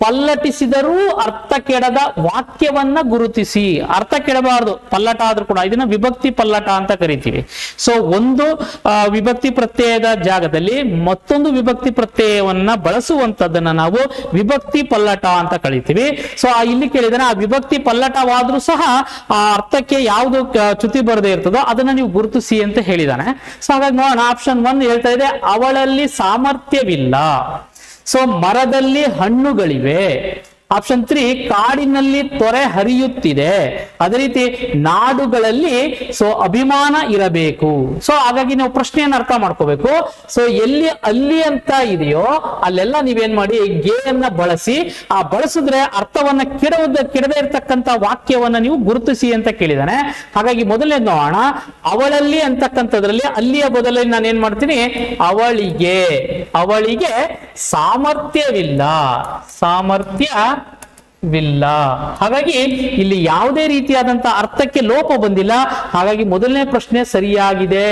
ಪಲ್ಲಟಿಸಿದರೂ ಅರ್ಥ ಕೆಡದ ವಾಕ್ಯವನ್ನ ಗುರುತಿಸಿ. ಅರ್ಥ ಕೆಡಬಾರದು ಪಲ್ಲಟ ಆದ್ರೂ ಕೂಡ. ಇದನ್ನ ವಿಭಕ್ತಿ ಪಲ್ಲಟ ಅಂತ ಕರಿತೀವಿ. ಸೊ ಒಂದು ವಿಭಕ್ತಿ ಪ್ರತ್ಯಯದ ಜಾಗದಲ್ಲಿ ಮತ್ತೊಂದು ವಿಭಕ್ತಿ ಪ್ರತ್ಯಯವನ್ನ ಬಳಸುವಂತದ್ದನ್ನ ನಾವು ವಿಭಕ್ತಿ ಪಲ್ಲಟ ಅಂತ ಕರಿತೀವಿ. ಸೊ ಇಲ್ಲಿ ಕೇಳಿದ್ರೆ, ಆ ವಿಭಕ್ತಿ ಪಲ್ಲಟವಾದ್ರೂ ಸಹ ಆ ಅರ್ಥಕ್ಕೆ ಯಾವುದು ಚ್ಯುತಿ ಬರದೇ ಇರ್ತದೋ ಅದನ್ನ ನೀವು ಗುರುತಿಸಿ ಅಂತ ಹೇಳಿದಾನೆ. ಸೊ ಹಾಗಾಗಿ ನೋಡೋಣ ಆಪ್ಷನ್ ಒನ್ ಹೇಳ್ತಾ ಇದೆ, ಅವಳಲ್ಲಿ ಸಾಮರ್ಥ್ಯವಿಲ್ಲ. ಸೊ ಮರದಲ್ಲಿ ಹಣ್ಣುಗಳಿವೆ. ಆಪ್ಷನ್ ತ್ರೀ ಕಾಡಿನಲ್ಲಿ ತೊರೆ ಹರಿಯುತ್ತಿದೆ. ಅದೇ ರೀತಿ ನಾಡುಗಳಲ್ಲಿ ಸೊ ಅಭಿಮಾನ ಇರಬೇಕು. ಸೊ ಹಾಗಾಗಿ ನಾವು ಪ್ರಶ್ನೆಯನ್ನು ಅರ್ಥ ಮಾಡ್ಕೋಬೇಕು. ಸೊ ಎಲ್ಲಿ, ಅಲ್ಲಿ ಅಂತ ಇದೆಯೋ ಅಲ್ಲೆಲ್ಲ ನೀವೇನ್ ಮಾಡಿ ಗೇಯನ್ನ ಬಳಸಿ, ಆ ಬಳಸಿದ್ರೆ ಅರ್ಥವನ್ನ ಕೆಡವದ ಕೆಡದೇ ಇರತಕ್ಕಂತ ವಾಕ್ಯವನ್ನ ನೀವು ಗುರುತಿಸಿ ಅಂತ ಕೇಳಿದಾನೆ. ಹಾಗಾಗಿ ಮೊದಲನೇ ನೋಡೋಣ. ಅವಳಲ್ಲಿ ಅಂತಕ್ಕಂಥದ್ರಲ್ಲಿ ಅಲ್ಲಿಯ ಬದಲಲ್ಲಿ ನಾನು ಏನ್ ಮಾಡ್ತೀನಿ? ಅವಳಿಗೆ. ಅವಳಿಗೆ ಸಾಮರ್ಥ್ಯವಿಲ್ಲ. ಸಾಮರ್ಥ್ಯವಿಲ್ಲ ಹಾಗಾಗಿ ಇಲ್ಲಿ ಯಾವುದೇ ರೀತಿಯಾದಂತಹ ಅರ್ಥಕ್ಕೆ ಲೋಪ ಬಂದಿಲ್ಲ. ಹಾಗಾಗಿ ಮೊದಲನೇ ಪ್ರಶ್ನೆ ಸರಿಯಾಗಿದೆ.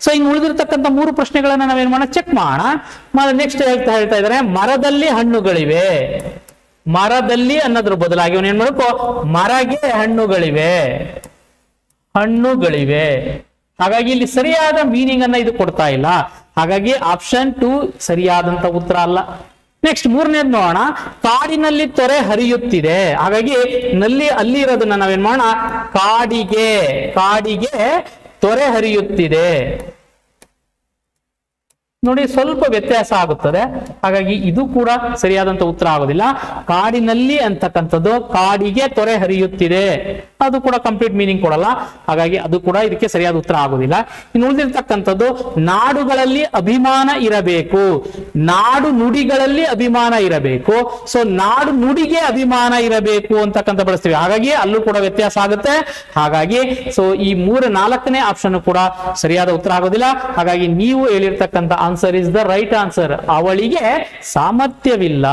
ಸೊ ಇನ್ನು ಉಳಿದಿರ್ತಕ್ಕಂಥ ಮೂರು ಪ್ರಶ್ನೆಗಳನ್ನ ನಾವೇನ್ ಮಾಡೋಣ? ಚೆಕ್ ಮಾಡೋಣ. ನೆಕ್ಸ್ಟ್ ಹೇಳ್ತಾ ಹೇಳ್ತಾ ಇದಾರೆ, ಮರದಲ್ಲಿ ಹಣ್ಣುಗಳಿವೆ. ಮರದಲ್ಲಿ ಅನ್ನೋದ್ರ ಬದಲಾಗಿ ಅವನು ಏನ್ ಮಾಡಬೇಕು? ಮರಗೆ ಹಣ್ಣುಗಳಿವೆ. ಹಣ್ಣುಗಳಿವೆ. ಹಾಗಾಗಿ ಇಲ್ಲಿ ಸರಿಯಾದ ಮೀನಿಂಗ್ ಅನ್ನ ಇದು ಕೊಡ್ತಾ ಇಲ್ಲ. ಹಾಗಾಗಿ ಆಪ್ಷನ್ ಟು ಸರಿಯಾದಂತ ಉತ್ತರ ಅಲ್ಲ. ನೆಕ್ಸ್ಟ್ ಮೂರನೇದ್ ನೋಡೋಣ. ಕಾಡಿನಲ್ಲಿ ತೊರೆ ಹರಿಯುತ್ತಿದೆ. ಹಾಗಾಗಿ ನಲ್ಲಿ ಅಲ್ಲಿ ಇರೋದನ್ನ ನಾವೇನ್ ಮಾಡೋಣ? ಕಾಡಿಗೆ ಕಾಡಿಗೆ ತೊರೆ ಹರಿಯುತ್ತಿದೆ. ನೋಡಿ ಸ್ವಲ್ಪ ವ್ಯತ್ಯಾಸ ಆಗುತ್ತದೆ. ಹಾಗಾಗಿ ಇದು ಕೂಡ ಸರಿಯಾದಂತ ಉತ್ತರ ಆಗೋದಿಲ್ಲ. ಕಾಡಿನಲ್ಲಿ ಅಂತಕ್ಕಂಥದ್ದು ಕಾಡಿಗೆ ತೊರೆ ಹರಿಯುತ್ತಿದೆ. ಅದು ಕೂಡ ಕಂಪ್ಲೀಟ್ ಮೀನಿಂಗ್ ಕೊಡಲ್ಲ. ಹಾಗಾಗಿ ಅದು ಕೂಡ ಇದಕ್ಕೆ ಸರಿಯಾದ ಉತ್ತರ ಆಗೋದಿಲ್ಲ. ಇನ್ನು ಉಳಿದಿರ್ತಕ್ಕಂಥದ್ದು ನಾಡುಗಳಲ್ಲಿ ಅಭಿಮಾನ ಇರಬೇಕು. ನಾಡು ನುಡಿಗಳಲ್ಲಿ ಅಭಿಮಾನ ಇರಬೇಕು. ಸೊ ನಾಡು ನುಡಿಗೆ ಅಭಿಮಾನ ಇರಬೇಕು ಅಂತಕ್ಕಂಥ ಬಳಸ್ತೀವಿ. ಹಾಗಾಗಿ ಅಲ್ಲೂ ಕೂಡ ವ್ಯತ್ಯಾಸ ಆಗುತ್ತೆ. ಹಾಗಾಗಿ ಸೊ ಈ ಮೂರು ನಾಲ್ಕನೇ ಆಪ್ಷನ್ ಕೂಡ ಸರಿಯಾದ ಉತ್ತರ ಆಗೋದಿಲ್ಲ. ಹಾಗಾಗಿ ನೀವು ಹೇಳಿರ್ತಕ್ಕಂಥ answer is the right answer ಅವಳಿಗೆ ಸಾಮರ್ಥ್ಯವಿಲ್ಲ.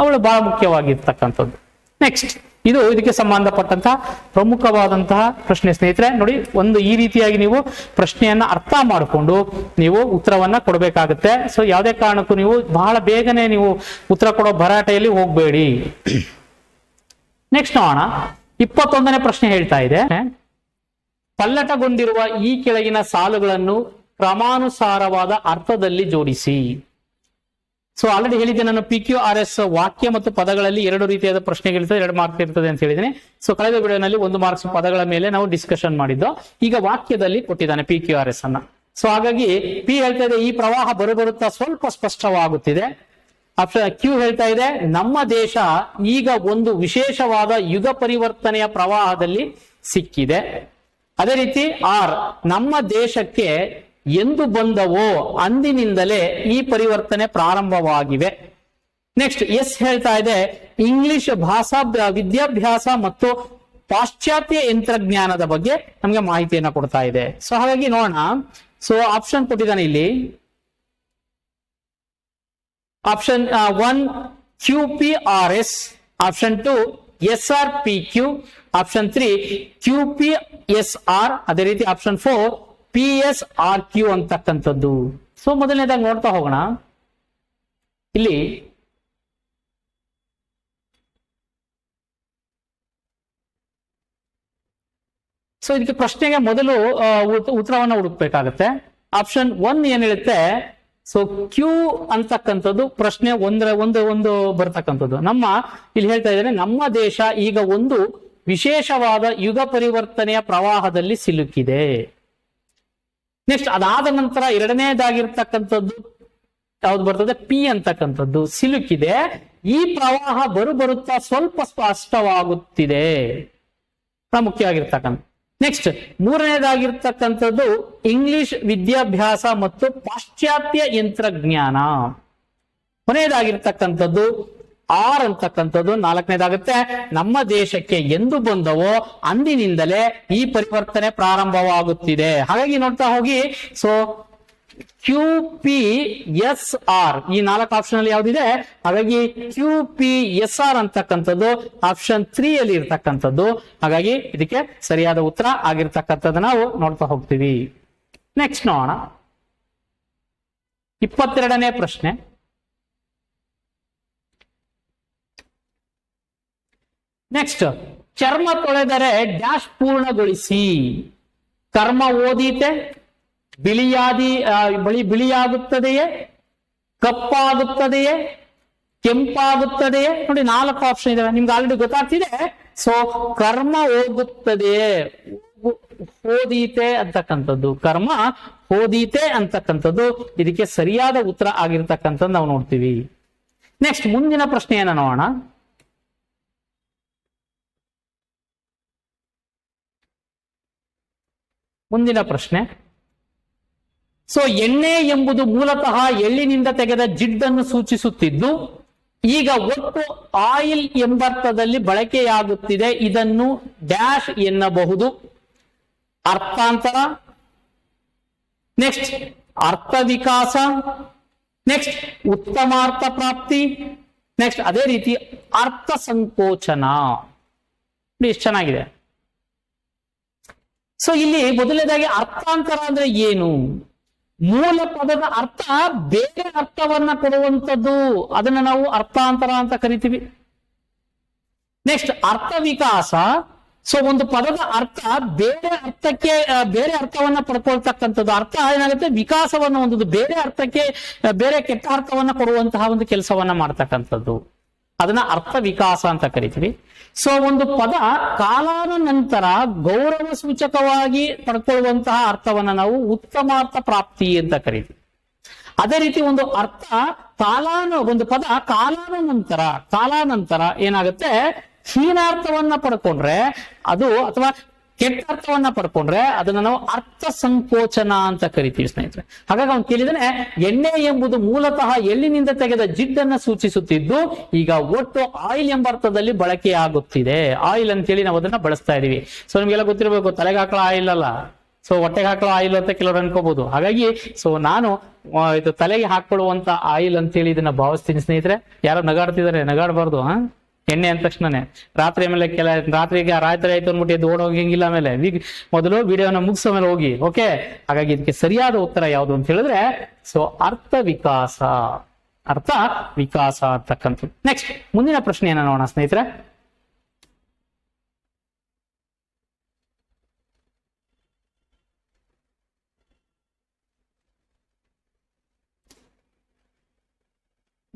ಅವಳು ಬಹಳ ಮುಖ್ಯವಾಗಿರ್ತಕ್ಕಂಥದ್ದು. ನೆಕ್ಸ್ಟ್ ಇದು ಇದಕ್ಕೆ ಸಂಬಂಧಪಟ್ಟಂತಹ ಪ್ರಮುಖವಾದಂತಹ ಪ್ರಶ್ನೆ ಸ್ನೇಹಿತರೆ, ನೋಡಿ, ಒಂದು ಈ ರೀತಿಯಾಗಿ ನೀವು ಪ್ರಶ್ನೆಯನ್ನ ಅರ್ಥ ಮಾಡಿಕೊಂಡು ನೀವು ಉತ್ತರವನ್ನ ಕೊಡಬೇಕಾಗುತ್ತೆ. ಸೊ ಯಾವುದೇ ಕಾರಣಕ್ಕೂ ನೀವು ಬಹಳ ಬೇಗನೆ ನೀವು ಉತ್ತರ ಕೊಡೋ ಭರಾಟೆಯಲ್ಲಿ ಹೋಗಬೇಡಿ. ನೆಕ್ಸ್ಟ್ ನೋಡೋಣ. ಇಪ್ಪತ್ತೊಂದನೇ ಪ್ರಶ್ನೆ ಹೇಳ್ತಾ ಇದೆ. ಪಲ್ಲಟಗೊಂಡಿರುವ ಈ ಕೆಳಗಿನ ಸಾಲುಗಳನ್ನು ಕ್ರಮಾನುಸಾರವಾದ ಅರ್ಥದಲ್ಲಿ ಜೋಡಿಸಿ. ಸೊ ಆಲ್ರೆಡಿ ಹೇಳಿದ್ದೆ, ನಾನು ಪಿ ಕ್ಯೂ ಆರ್ ಎಸ್ ವಾಕ್ಯ ಮತ್ತು ಪದಗಳಲ್ಲಿ ಎರಡು ರೀತಿಯಾದ ಪ್ರಶ್ನೆಗಳಿರ್ತದೆ ಎರಡು ಮಾರ್ಕ್ ಇರ್ತದೆ ಅಂತ ಹೇಳಿದ್ದೀನಿ. ಸೊ ಕಳೆದ ವಿಡಿಯೋನಲ್ಲಿ ಒಂದು ಮಾರ್ಕ್ಸ್ ಪದಗಳ ಮೇಲೆ ನಾವು ಡಿಸ್ಕಷನ್ ಮಾಡಿದ್ದು. ಈಗ ವಾಕ್ಯದಲ್ಲಿ ಕೊಟ್ಟಿದ್ದಾನೆ ಪಿ ಕ್ಯೂ ಆರ್ ಎಸ್ ಅನ್ನ. ಸೊ ಹಾಗಾಗಿ ಪಿ ಹೇಳ್ತಾ ಇದೆ, ಈ ಪ್ರವಾಹ ಬರುಬರುತ್ತಾ ಸ್ವಲ್ಪ ಸ್ಪಷ್ಟವಾಗುತ್ತಿದೆ. ಕ್ಯೂ ಹೇಳ್ತಾ ಇದೆ, ನಮ್ಮ ದೇಶ ಈಗ ಒಂದು ವಿಶೇಷವಾದ ಯುಗ ಪರಿವರ್ತನೆಯ ಪ್ರವಾಹದಲ್ಲಿ ಸಿಕ್ಕಿದೆ. ಅದೇ ರೀತಿ ಆರ್ ನಮ್ಮ ದೇಶಕ್ಕೆ ಎಂದು ಬಂದವೋ ಅಂದಿನಿಂದಲೇ ಈ ಪರಿವರ್ತನೆ ಪ್ರಾರಂಭವಾಗಿವೆ. ನೆಕ್ಸ್ಟ್ ಎಸ್ ಹೇಳ್ತಾ ಇದೆ ಇಂಗ್ಲಿಷ್ ಭಾಷಾ ವಿದ್ಯಾಭ್ಯಾಸ ಮತ್ತು ಪಾಶ್ಚಾತ್ಯ ಯಂತ್ರಜ್ಞಾನದ ಬಗ್ಗೆ ನಮಗೆ ಮಾಹಿತಿಯನ್ನು ಕೊಡ್ತಾ ಇದೆ. ಸೊ ಹಾಗಾಗಿ ನೋಡೋಣ. ಸೊ ಆಪ್ಷನ್ ಕೊಟ್ಟಿದ್ದಾನೆ ಇಲ್ಲಿ. Option one Q P R S option two S R P Q option three Q P S R ಅದೇ ರೀತಿ option four P S R Q ಅಂತಕ್ಕಂಥದ್ದು. ಸೊ ಮೊದಲನೇದಾಗಿ ನೋಡ್ತಾ ಹೋಗೋಣ. ಇಲ್ಲಿ ಸೊ ಇದಕ್ಕೆ ಪ್ರಶ್ನೆಗೆ ಮೊದಲು ಉತ್ತರವನ್ನು ಉತ್- ಹುಡುಕ್ಬೇಕಾಗತ್ತೆ. ಆಪ್ಷನ್ ಒನ್ ಏನ್ ಹೇಳುತ್ತೆ? ಸೊ ಕ್ಯೂ ಅಂತಕ್ಕಂಥದ್ದು ಪ್ರಶ್ನೆ ಒಂದರ, ಒಂದು ಒಂದು ಬರ್ತಕ್ಕಂಥದ್ದು. ನಮ್ಮ, ಇಲ್ಲಿ ಹೇಳ್ತಾ ಇದ್ದಾರೆ ನಮ್ಮ ದೇಶ ಈಗ ಒಂದು ವಿಶೇಷವಾದ ಯುಗ ಪರಿವರ್ತನೆಯ ಪ್ರವಾಹದಲ್ಲಿ ಸಿಲುಕಿದೆ. ನೆಕ್ಸ್ಟ್ ಅದಾದ ನಂತರ ಎರಡನೇದಾಗಿರ್ತಕ್ಕಂಥದ್ದು ಯಾವ್ದು ಬರ್ತದೆ? ಪಿ ಅಂತಕ್ಕಂಥದ್ದು. ಸಿಲುಕಿದೆ. ಈ ಪ್ರವಾಹ ಬರು ಬರುತ್ತಾ ಸ್ವಲ್ಪ ಸ್ಪಷ್ಟವಾಗುತ್ತಿದೆ. ಪ್ರಾಮುಖ್ಯವಾಗಿರ್ತಕ್ಕಂಥ. ನೆಕ್ಸ್ಟ್ ಮೂರನೇದಾಗಿರ್ತಕ್ಕಂಥದ್ದು ಇಂಗ್ಲಿಷ್ ವಿದ್ಯಾಭ್ಯಾಸ ಮತ್ತು ಪಾಶ್ಚಾತ್ಯ ಯಂತ್ರಜ್ಞಾನ. ಕೊನೆಯದಾಗಿರ್ತಕ್ಕಂಥದ್ದು ಆರ್ ಅಂತಕ್ಕಂಥದ್ದು ನಾಲ್ಕನೇದಾಗುತ್ತೆ. ನಮ್ಮ ದೇಶಕ್ಕೆ ಎಂದು ಬಂದವೋ ಅಂದಿನಿಂದಲೇ ಈ ಪರಿವರ್ತನೆ ಪ್ರಾರಂಭವಾಗುತ್ತಿದೆ. ಹಾಗಾಗಿ ನೋಡ್ತಾ ಹೋಗಿ. So Q P S R ಈ ನಾಲ್ಕು ಆಪ್ಷನ್ ಅಲ್ಲಿ ಯಾವ್ದಿದೆ? ಹಾಗಾಗಿ ಕ್ಯೂ ಪಿ ಎಸ್ ಆರ್ ಅಂತಕ್ಕಂಥದ್ದು ಆಪ್ಷನ್ ತ್ರೀ ಅಲ್ಲಿ ಇರ್ತಕ್ಕಂಥದ್ದು. ಹಾಗಾಗಿ ಇದಕ್ಕೆ ಸರಿಯಾದ ಉತ್ತರ ಆಗಿರ್ತಕ್ಕಂಥದ್ದು ನಾವು ನೋಡ್ತಾ ಹೋಗ್ತೀವಿ. ನೆಕ್ಸ್ಟ್ ನೋಡೋಣ. ಇಪ್ಪತ್ತೆರಡನೇ ಪ್ರಶ್ನೆ. ನೆಕ್ಸ್ಟ್ ಚರ್ಮ ತೊಳೆದರೆ ಡ್ಯಾಶ್ ಪೂರ್ಣಗೊಳಿಸಿ. ಕರ್ಮ ಓದೀತೆ, ಬಿಳಿಯಾದಿ ಬಳಿ ಬಿಳಿಯಾಗುತ್ತದೆಯೇ? ಕಪ್ಪಾಗುತ್ತದೆಯೇ? ಕೆಂಪಾಗುತ್ತದೆಯೇ? ನೋಡಿ ನಾಲ್ಕು ಆಪ್ಷನ್ ಇದಾವೆ. ನಿಮ್ಗೆ ಆಲ್ರೆಡಿ ಗೊತ್ತಾಗ್ತಿದೆ. ಸೊ ಕರ್ಮ ಹೋಗುತ್ತದೆಯೇ? ಹೋದೀತೆ ಅಂತಕ್ಕಂಥದ್ದು. ಕರ್ಮ ಹೋದೀತೆ ಅಂತಕ್ಕಂಥದ್ದು. ಇದಕ್ಕೆ ಸರಿಯಾದ ಉತ್ತರ ಆಗಿರ್ತಕ್ಕಂಥದ್ದು ನಾವು ನೋಡ್ತೀವಿ. ನೆಕ್ಸ್ಟ್ ಮುಂದಿನ ಪ್ರಶ್ನೆಯನ್ನ ನೋಡೋಣ. ಮುಂದಿನ ಪ್ರಶ್ನೆ. ಸೊ ಎಣ್ಣೆ ಎಂಬುದು ಮೂಲತಃ ಎಳ್ಳಿನಿಂದ ತೆಗೆದ ಜಿಡ್ಡನ್ನು ಸೂಚಿಸುತ್ತಿದ್ದು, ಈಗ ಒಟ್ಟು ಆಯಿಲ್ ಎಂಬರ್ಥದಲ್ಲಿ ಬಳಕೆಯಾಗುತ್ತಿದೆ, ಇದನ್ನು ಡ್ಯಾಶ್ ಎನ್ನಬಹುದು. ಅರ್ಥಾಂತರ. ನೆಕ್ಸ್ಟ್ ಅರ್ಥ ವಿಕಾಸ. ನೆಕ್ಸ್ಟ್ ಉತ್ತಮಾರ್ಥ ಪ್ರಾಪ್ತಿ. ನೆಕ್ಸ್ಟ್ ಅದೇ ರೀತಿ ಅರ್ಥ ಸಂಕೋಚನ. ಎಷ್ಟು ಚೆನ್ನಾಗಿದೆ. ಸೊ ಇಲ್ಲಿ ಮೊದಲನೇದಾಗಿ ಅರ್ಥಾಂತರ ಅಂದ್ರೆ ಏನು? ಮೂಲ ಪದದ ಅರ್ಥ ಬೇರೆ ಅರ್ಥವನ್ನ ಕೊಡುವಂಥದ್ದು. ಅದನ್ನ ನಾವು ಅರ್ಥಾಂತರ ಅಂತ ಕರಿತೀವಿ. ನೆಕ್ಸ್ಟ್ ಅರ್ಥ ವಿಕಾಸ. ಸೊ ಒಂದು ಪದದ ಅರ್ಥ ಬೇರೆ ಅರ್ಥಕ್ಕೆ ಬೇರೆ ಅರ್ಥವನ್ನ ಪಡ್ಕೊಳ್ತಕ್ಕಂಥದ್ದು. ಅರ್ಥ ಏನಾಗುತ್ತೆ? ವಿಕಾಸವನ್ನ ಒಂದು ಬೇರೆ ಅರ್ಥಕ್ಕೆ ಬೇರೆ ಕೆಟ್ಟ ಅರ್ಥವನ್ನ ಕೊಡುವಂತಹ ಒಂದು ಕೆಲಸವನ್ನ ಮಾಡ್ತಕ್ಕಂಥದ್ದು. ಅದನ್ನ ಅರ್ಥ ವಿಕಾಸ ಅಂತ ಕರಿತೀವಿ. ಸೊ ಒಂದು ಪದ ಕಾಲಾನ ನಂತರ ಗೌರವ ಸೂಚಕವಾಗಿ ಪಡ್ಕೊಳ್ಳುವಂತಹ ಅರ್ಥವನ್ನ ನಾವು ಉತ್ತಮಾರ್ಥ ಪ್ರಾಪ್ತಿ ಅಂತ ಕರಿತೀವಿ. ಅದೇ ರೀತಿ ಒಂದು ಅರ್ಥ ಕಾಲಾನ, ಒಂದು ಪದ ಕಾಲಾನಂತರ ಕಾಲಾನಂತರ ಏನಾಗುತ್ತೆ? ಹೀನಾರ್ಥವನ್ನ ಪಡ್ಕೊಂಡ್ರೆ ಅದು ಅಥವಾ ಕೆಟ್ಟ ಅರ್ಥವನ್ನ ಪಡ್ಕೊಂಡ್ರೆ ಅದನ್ನ ನಾವು ಅರ್ಥ ಸಂಕೋಚನ ಅಂತ ಕರಿತೀವಿ, ಸ್ನೇಹಿತರೆ. ಹಾಗಾಗಿ ಅವ್ನು ಕೇಳಿದ್ರೆ ಎಣ್ಣೆ ಎಂಬುದು ಮೂಲತಃ ಎಳ್ಳಿನಿಂದ ತೆಗೆದ ಜಿಡ್ಡನ್ನ ಸೂಚಿಸುತ್ತಿದ್ದು, ಈಗ ಒಟ್ಟು ಆಯಿಲ್ ಎಂಬ ಅರ್ಥದಲ್ಲಿ ಬಳಕೆಯಾಗುತ್ತಿದೆ ಆಯಿಲ್ ಅಂತೇಳಿ ನಾವು ಅದನ್ನ ಬಳಸ್ತಾ ಇದೀವಿ. ಸೊ ನಿಮ್ಗೆಲ್ಲ ಗೊತ್ತಿರಬೇಕು, ತಲೆಗೆ ಹಾಕೋ ಆಯಿಲ್ ಅಲ್ಲ. ಸೊ ಹೊಟ್ಟೆಗೆ ಹಾಕೋ ಆಯಿಲ್ ಅಂತ ಕೆಲವರು ಅನ್ಕೋಬಹುದು ಹಾಗಾಗಿ ಸೊ ನಾನು ಇದು ತಲೆಗೆ ಹಾಕೊಳ್ಳುವಂತ ಆಯಿಲ್ ಅಂತ ಹೇಳಿ ಇದನ್ನ ಭಾವಿಸ್ತೀನಿ, ಸ್ನೇಹಿತರೆ. ಯಾರೋ ನಗಾಡ್ತಿದ್ದಾರೆ ನಗಾಡಬಾರ್ದು, ಹಾ? ಎಣ್ಣೆ ಅಂದ ತಕ್ಷಣನೇ. ರಾತ್ರಿ ಆಮೇಲೆ ಕೆಲ ರಾತ್ರಿಗೆ ರಾತ್ರಿ ಆಯ್ತು ಅಂದ್ಬಿಟ್ಟು ಎದ್ದು ಓಡೋಗಿಂಗಿಲ್ಲ ಆಮೇಲೆ. ವೀಕ್ ಮೊದಲು ವಿಡಿಯೋನ ಮುಗಿಸೋ ಮೇಲೆ ಹೋಗಿ, ಓಕೆ? ಹಾಗಾಗಿ ಇದಕ್ಕೆ ಸರಿಯಾದ ಉತ್ತರ ಯಾವುದು ಅಂತ ಹೇಳಿದ್ರೆ, ಸೊ ಅರ್ಥ ವಿಕಾಸ ಅರ್ಥ ವಿಕಾಸ ಅಂತಕ್ಕಂಥದ್ದು. ನೆಕ್ಸ್ಟ್ ಮುಂದಿನ ಪ್ರಶ್ನೆಯನ್ನ ನೋಡೋಣ ಸ್ನೇಹಿತರೆ.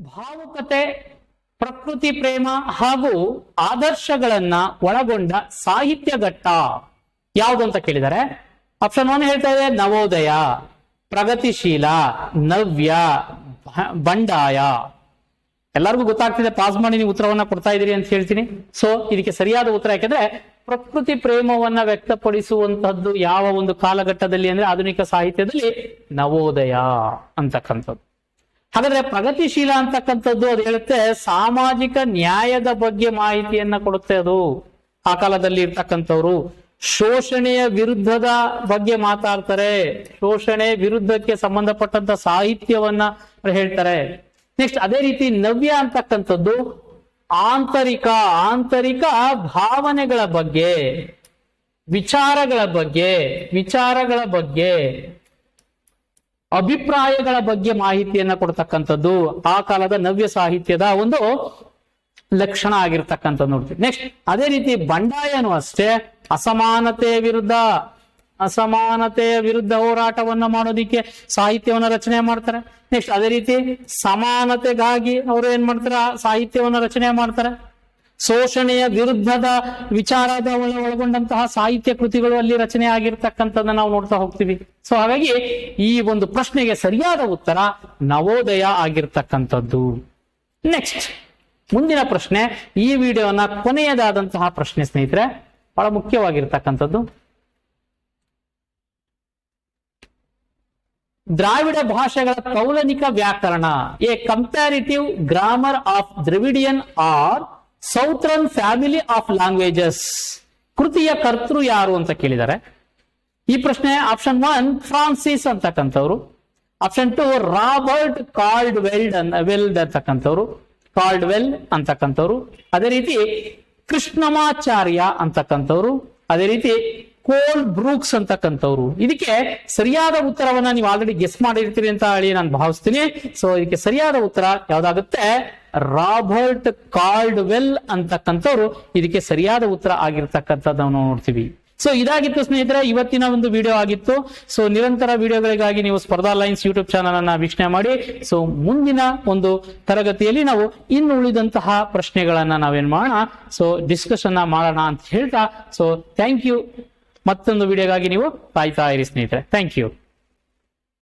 ಭಾವುಕತೆ ಪ್ರಕೃತಿ ಪ್ರೇಮ ಹಾಗೂ ಆದರ್ಶಗಳನ್ನ ಒಳಗೊಂಡ ಸಾಹಿತ್ಯ ಘಟ್ಟ ಯಾವುದು ಅಂತ ಕೇಳಿದರೆ, ಆಪ್ಷನ್ ಒನ್ ಹೇಳ್ತಾ ಇದೆ, ನವೋದಯ, ಪ್ರಗತಿಶೀಲ, ನವ್ಯ ಬಂಡಾಯ. ಎಲ್ಲರಿಗೂ ಗೊತ್ತಾಗ್ತಿದೆ, ಪಾಸ್ ಮಾಡಿ ನೀವು ಉತ್ತರವನ್ನ ಕೊಡ್ತಾ ಇದ್ದೀರಿ ಅಂತ ಹೇಳ್ತೀನಿ. ಸೊ ಇದಕ್ಕೆ ಸರಿಯಾದ ಉತ್ತರ ಯಾಕೆಂದ್ರೆ, ಪ್ರಕೃತಿ ಪ್ರೇಮವನ್ನ ವ್ಯಕ್ತಪಡಿಸುವಂತಹದ್ದು ಯಾವ ಒಂದು ಕಾಲಘಟ್ಟದಲ್ಲಿ ಅಂದ್ರೆ ಆಧುನಿಕ ಸಾಹಿತ್ಯದಲ್ಲಿ ನವೋದಯ ಅಂತಕ್ಕಂಥದ್ದು. ಹಾಗಾದ್ರೆ ಪ್ರಗತಿಶೀಲ ಅಂತಕ್ಕಂಥದ್ದು ಅದು ಹೇಳುತ್ತೆ, ಸಾಮಾಜಿಕ ನ್ಯಾಯದ ಬಗ್ಗೆ ಮಾಹಿತಿಯನ್ನ ಕೊಡುತ್ತೆ ಅದು. ಆ ಕಾಲದಲ್ಲಿ ಇರ್ತಕ್ಕಂಥವ್ರು ಶೋಷಣೆಯ ವಿರುದ್ಧದ ಬಗ್ಗೆ ಮಾತಾಡ್ತಾರೆ. ಶೋಷಣೆ ವಿರುದ್ಧಕ್ಕೆ ಸಂಬಂಧಪಟ್ಟಂತ ಸಾಹಿತ್ಯವನ್ನ ಹೇಳ್ತಾರೆ. ನೆಕ್ಸ್ಟ್ ಅದೇ ರೀತಿ ನವ್ಯ ಅಂತಕ್ಕಂಥದ್ದು ಆಂತರಿಕ ಆಂತರಿಕ ಭಾವನೆಗಳ ಬಗ್ಗೆ, ವಿಚಾರಗಳ ಬಗ್ಗೆ ವಿಚಾರಗಳ ಬಗ್ಗೆ. ಅಭಿಪ್ರಾಯಗಳ ಬಗ್ಗೆ ಮಾಹಿತಿಯನ್ನ ಕೊಡ್ತಕ್ಕಂಥದ್ದು ಆ ಕಾಲದ ನವ್ಯ ಸಾಹಿತ್ಯದ ಒಂದು ಲಕ್ಷಣ ಆಗಿರ್ತಕ್ಕಂಥದ್ದು ನೋಡ್ತೀವಿ. ನೆಕ್ಸ್ಟ್ ಅದೇ ರೀತಿ ಬಂಡಾಯನು ಅಷ್ಟೇ. ಅಸಮಾನತೆ ವಿರುದ್ಧ, ಅಸಮಾನತೆಯ ವಿರುದ್ಧ ಹೋರಾಟವನ್ನ ಮಾಡೋದಿಕ್ಕೆ ಸಾಹಿತ್ಯವನ್ನ ರಚನೆ ಮಾಡ್ತಾರೆ. ನೆಕ್ಸ್ಟ್ ಅದೇ ರೀತಿ ಸಮಾನತೆಗಾಗಿ ಅವರು ಏನ್ ಮಾಡ್ತಾರೆ? ಸಾಹಿತ್ಯವನ್ನ ರಚನೆ ಮಾಡ್ತಾರೆ. ಶೋಷಣೆಯ ವಿರುದ್ಧದ ವಿಚಾರದ ಒಳ- ಒಳಗೊಂಡಂತಹ ಸಾಹಿತ್ಯ ಕೃತಿಗಳು ಅಲ್ಲಿ ರಚನೆ ಆಗಿರ್ತಕ್ಕಂಥದ್ದನ್ನ ನಾವು ನೋಡ್ತಾ ಹೋಗ್ತೀವಿ. ಸೊ ಹಾಗಾಗಿ ಈ ಒಂದು ಪ್ರಶ್ನೆಗೆ ಸರಿಯಾದ ಉತ್ತರ ನವೋದಯ ಆಗಿರ್ತಕ್ಕಂಥದ್ದು. ನೆಕ್ಸ್ಟ್ ಮುಂದಿನ ಪ್ರಶ್ನೆ, ಈ ವಿಡಿಯೋನ ಕೊನೆಯದಾದಂತಹ ಪ್ರಶ್ನೆ ಸ್ನೇಹಿತರೆ, ಬಹಳ ಮುಖ್ಯವಾಗಿರ್ತಕ್ಕಂಥದ್ದು. ದ್ರಾವಿಡ ಭಾಷೆಗಳ ಪೌಲನಿಕ ವ್ಯಾಕರಣ a comparative grammar of Dravidian or southern family of languages ಕೃತಿಯ ಕರ್ತೃ ಯಾರು ಅಂತ ಕೇಳಿದ್ದಾರೆ. ಈ ಪ್ರಶ್ನೆ ಆಪ್ಷನ್ ಒನ್ ಫ್ರಾನ್ಸಿಸ್ ಅಂತಕ್ಕಂಥವ್ರು. Option two Robert called weld ವೆಲ್ಡ್ ಅಂತಕ್ಕಂಥವ್ರು. ಕಾಲ್ಡ್ ವೆಲ್ ಅಂತಕ್ಕಂಥವ್ರು. ಅದೇ ರೀತಿ ಕೃಷ್ಣಮಾಚಾರ್ಯ ಅಂತಕ್ಕಂಥವ್ರು. ಅದೇ ರೀತಿ ಕೋಲ್ ಬ್ರೂಕ್ಸ್ ಅಂತಕ್ಕಂಥವ್ರು. ಇದಕ್ಕೆ ಸರಿಯಾದ ಉತ್ತರವನ್ನ ನೀವು ಆಲ್ರೆಡಿ ಗೆಸ್ ಮಾಡಿರ್ತೀರಿ ಅಂತ ಹೇಳಿ ನಾನು ಭಾವಿಸ್ತೀನಿ. ಸೊ ಇದಕ್ಕೆ ಸರಿಯಾದ ಉತ್ತರ ಯಾವ್ದಾಗುತ್ತೆ? ರಾಬರ್ಟ್ ಕಾರ್ಡ್ವೆಲ್ ಅಂತಕ್ಕಂಥವ್ರು ಇದಕ್ಕೆ ಸರಿಯಾದ ಉತ್ತರ ಆಗಿರ್ತಕ್ಕಂಥದ್ದನ್ನು ನಾವು ನೋಡ್ತೀವಿ. ಸೊ ಇದಾಗಿತ್ತು ಸ್ನೇಹಿತರೆ, ಇವತ್ತಿನ ಒಂದು ವಿಡಿಯೋ ಆಗಿತ್ತು. ಸೊ ನಿರಂತರ ವಿಡಿಯೋಗಳಿಗಾಗಿ ನೀವು ಸ್ಪರ್ಧಾ ಲೈನ್ಸ್ ಯೂಟ್ಯೂಬ್ ಚಾನಲ್ ಅನ್ನ ವೀಕ್ಷಣೆ ಮಾಡಿ. ಸೊ ಮುಂದಿನ ಒಂದು ತರಗತಿಯಲ್ಲಿ ನಾವು ಇನ್ನು ಉಳಿದಂತಹ ಪ್ರಶ್ನೆಗಳನ್ನ ನಾವೇನ್ ಮಾಡೋಣ? ಸೊ ಡಿಸ್ಕಷನ್ ಮಾಡೋಣ ಅಂತ ಹೇಳ್ತಾ. ಸೊ ಥ್ಯಾಂಕ್ ಯು ಮತ್ತೊಂದು ವಿಡಿಯೋಗಾಗಿ ನೀವು ಕಾಯ್ತಾ ಇರಿ ಸ್ನೇಹಿತರೆ. Thank you